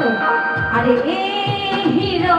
তো আরে এ হিরো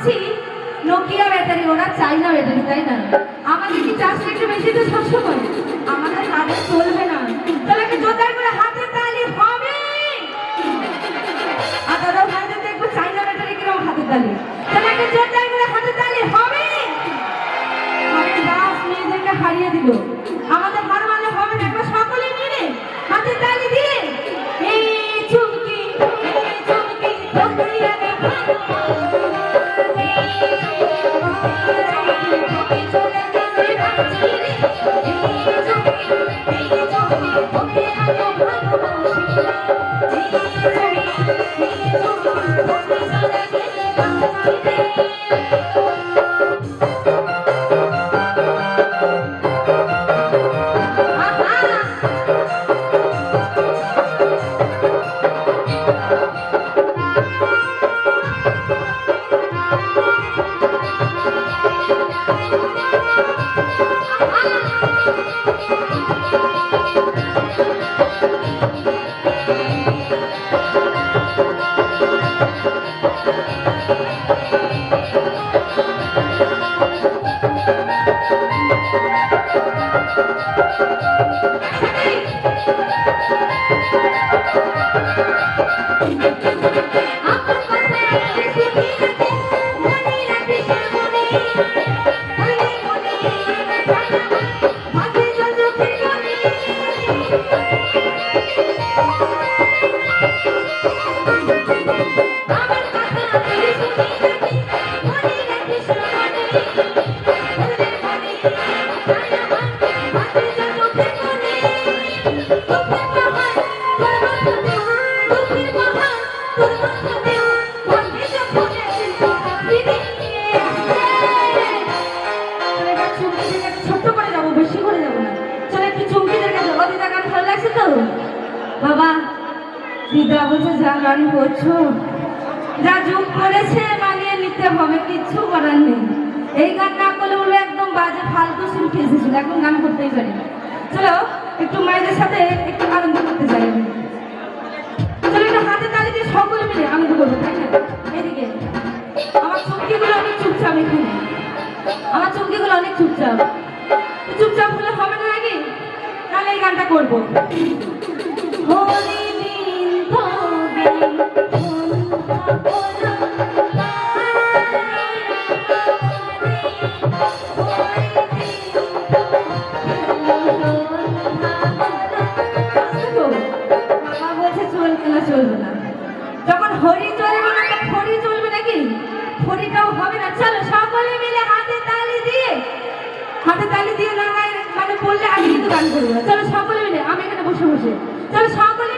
হচ্ছি নোকিয়া ব্যাটারি ওরা চাইনা ব্যাটারি তাই না? আমাদের কি চাষটা একটু বেশি তো সাতশো করে? আমাদের হাতে চলবে না। তাহলে একটু জোরদার করে হাতে তালি হবে। আর দাদা ভাইদের দেখব চাইনা ব্যাটারি কীরকম হাতে তালি। তাহলে একটা জোরদার করে হাতে তালি হবে। হারিয়ে দিল। ছোট্ট করে যাব বেশি করে যাব না চলো, একটু চুমকিদের কাছে ও দিদা গান ভালো লাগছে তো বাবা দিদা বলছে যা গান করছ যা যুগ করেছে মানিয়ে নিতে হবে কিচ্ছু করার নেই এই গান না করলে বলব একদম বাজে ফালতু শিল্পী এসেছিল এখন গান করতেই পারি। চলো, একটু মায়েদের সাথে একটু আনন্দ করতে চাই আমি চলো হাতে তালি দিয়ে সকলে মিলে আনন্দ করব তাই না এদিকে আমার চুমকিগুলো অনেক চুপচাপ এখানে। আমার চুমকিগুলো অনেক চুপচাপ। চুপচাপ হলে হবে না নাকি? তাহলে এই গানটা করব। হরিদিন ফড়িটাও হবে না। চলো, সকলে মিলে হাতে তালি দিয়ে, হাতে তালি দিয়ে গায়ে মানে বললে আমি কিন্তু গান করব চলো, সকলে মিলে, আমি এখানে বসে বসে। চলো, সকলে